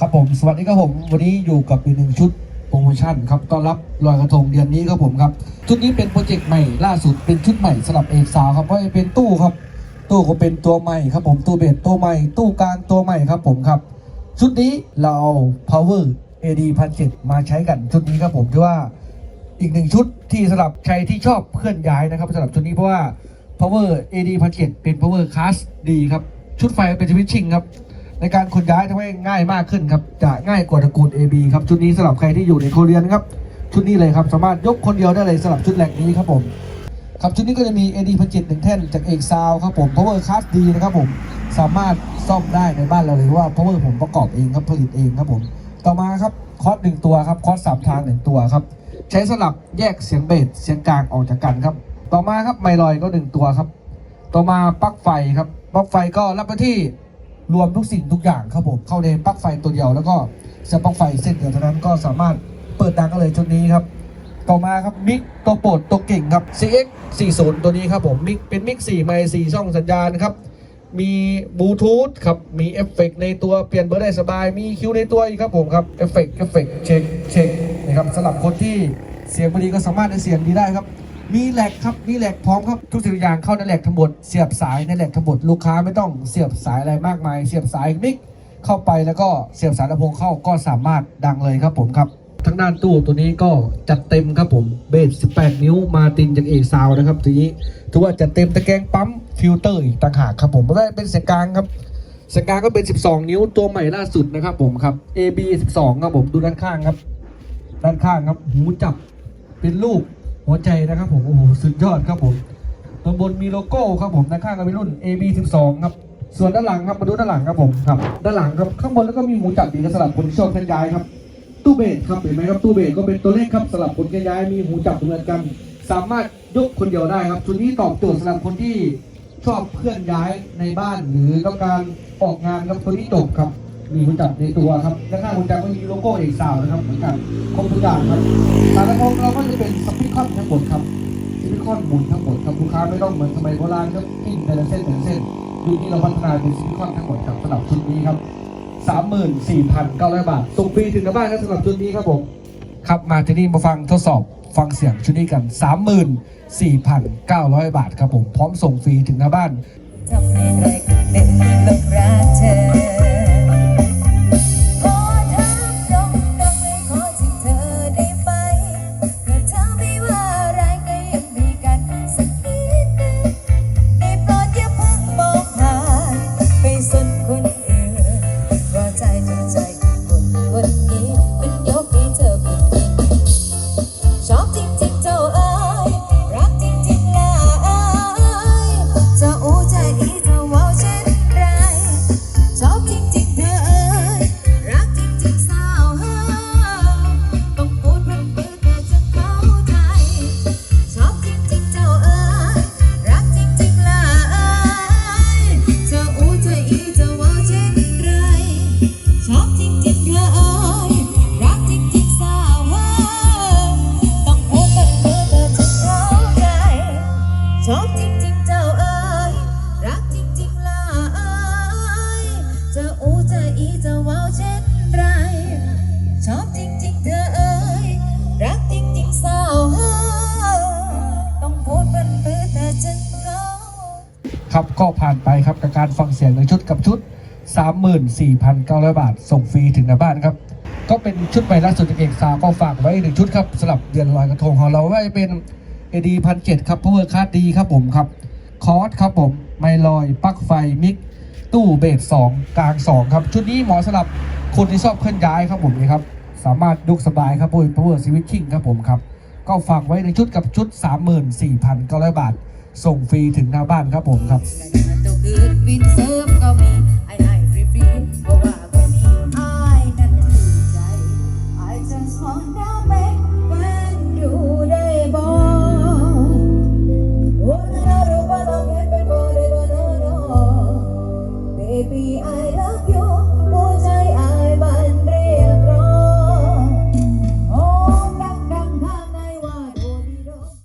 สครับวัผมสวัสดีครับผมวันนี้อยู่กับอีกหนึ่งชุดโปรโมชั่นครับต้อนรับลอยกระทงเดือนนี้ครับผมครับชุดนี้เป็นโปรเจกต์ใหม่ล่าสุดเป็นชุดใหม่สำหรับเอกสาวครับเพราะเป็นตู้ครับตู้ก็เป็นตัวใหม่ครับผมตู้เบ็ดตัวใหม่ตู้กลางตัวใหม่ครับผมครับ ชุดนี้เราเอา power AD พันเจ็ดมาใช้กันชุดนี้ครับผมที่ว่าอีกหนึ่งชุดที่สำหรับใครที่ชอบเคลื่อนย้ายนะครับสำหรับชุดนี้เพราะว่า power AD พันเจ็ดเป็น power class ดีครับ ชุดไฟเป็นสวิตชิ่งครับ ในการขนย้ายทำให้ง่ายมากขึ้นครับ จะง่ายกว่าตระกูล AB ครับ ชุดนี้สำหรับใครที่อยู่ในโคเรียนครับ ชุดนี้เลยครับ สามารถยกคนเดียวได้เลยสำหรับชุดแหลกนี้ครับผม ครับชุดนี้ก็จะมี AD พันเจ็ดหนึ่งแท่นจากเอกซาวครับผม power class ดีนะครับผม สามารถซ่อมได้ในบ้านเราเลยเพราะว่า power ผมประกอบเองครับผลิตเองครับผม ต่อมาครับคอร์สหนึ่งตัวครับคอร์สสามทางหนึ่งตัวครับ ใช้สลับแยกเสียงเบสเสียงกลางออกจากกันครับ ต่อมาครับไมลอยก็หนึ่งตัวครับ ต่อมาปลั๊กไฟครับปลั๊กไฟก็รับหน้าที่รวมทุกสิ่งทุกอย่างครับผมเข้าในปลั๊กไฟตัวเดียวแล้วก็เสียบปลั๊กไฟเส้นเดียวเท่านั้นก็สามารถเปิดดังกันเลยชุดนี้ครับ ต่อมาครับมิกตัวโปรดตัวเก่งครับ CX 40ตัวนี้ครับผมมิกเป็นมิก4ไมค์4ช่องสัญญาณครับ มีบลูทูธครับ มีเอฟเฟกในตัวเปลี่ยนเบอร์ได้สบาย มีคิวในตัวอีกครับผมครับเอฟเฟกเอฟเฟกเช็คเช็คนะครับสำหรับคนที่เสียงไม่ดีก็สามารถได้เสียงดีได้ครับมีแหลกครับ มีแหลกพร้อมครับ ทุกสิ่งอย่างเข้าในแหลกทั้งหมด เสียบสายในแหลกทั้งหมด ลูกค้าไม่ต้องเสียบสายอะไรมากมาย เสียบสายมิกเข้าไปแล้วก็เสียบสายลำโพงเข้าก็สามารถดังเลยครับผมครับ ทางด้านตู้ตัวนี้ก็จัดเต็มครับผมเบส 18 นิ้วมาตินจากเอกซาวนะครับทีนี้ถือว่าจัดเต็มตะแกรงปั๊มฟิลเตอร์อีกต่างหากครับผมไม่ได้เป็นเสียงกลางครับเสียงกลางก็เป็น 12 นิ้วตัวใหม่ล่าสุดนะครับผมครับ AB 12 ครับผมดูด้านข้างครับ ด้านข้างครับหูจับเป็นรูปหัวใจนะครับผมโอ้โหสุดยอดครับผมตรงบนมีโลโก้ครับผมด้านข้างก็เป็นรุ่น AB 12 ครับส่วนด้านหลังครับมาดูด้านหลังครับผมครับด้านหลังครับข้างบนแล้วก็มีหูจับดีกสำหรับคนชอบเคลื่อนย้ายครับ ตู้เบสครับเห็นไหมครับตู้เบสก็เป็นตัวเลขครับสำหรับคนเคลื่อนย้ายมีหูจับเหมือนกัน สามารถยกคนเดียวได้ครับชุดนี้ตอบโจทย์สำหรับคนที่ชอบเคลื่อนย้ายในบ้านหรือต้องการออกงานครับตัวนี้จบครับ มีหูจับในตัวครับและข้างหูจับก็มีโลโก้เอกสาวนะครับเหมือนกันครบทุกอย่างครับตาละพงเราก็จะเป็นสปิคอนทั้งหมดครับสปิคอนหมุนทั้งหมดครับลูกค้าไม่ต้องเหมือนสมัยโบราณครับกิ้งแต่ละเส้นแต่ละเส้นยุคนี้เราพัฒนาเป็นสปิคอนทั้งหมดครับสำหรับชุดนี้ครับ 34,900 บาทส่งฟรีถึงหน้าบ้านครับสำหรับชุดนี้ครับผมครับมาที่นี่มาฟังทดสอบฟังเสียงชุดนี้กัน 34,900 บาทครับผม พร้อมส่งฟรีถึงหน้าบ้านทำให้ไรก็เป็นลมรักเธอ ครับก็ผ่านไปครับกับการฟังเสียงในชุดกับชุด 34,900 บาท ส่งฟรีถึงหน้าบ้านครับ ก็เป็นชุดใหม่ล่าสุดจากเอกสาวก็ฝากไว้หนึ่งชุดครับสำหรับเดือนลอยกระทงของเราไว้เป็น AD พันเจ็ดครับ Power Card ดีครับผมครับคอร์สครับผมไมลอยปลั๊กไฟมิกตู้เบส2กลาง2ครับชุดนี้เหมาะสำหรับคนที่ชอบเคลื่อนย้ายครับผมนี่ครับสามารถดุกสบายครับ Power Power Switching ครับผมครับก็ฝากไว้ในชุดกับชุด 34,900 บาท ส่งฟรีถึงหน้าบ้านครับผมครับ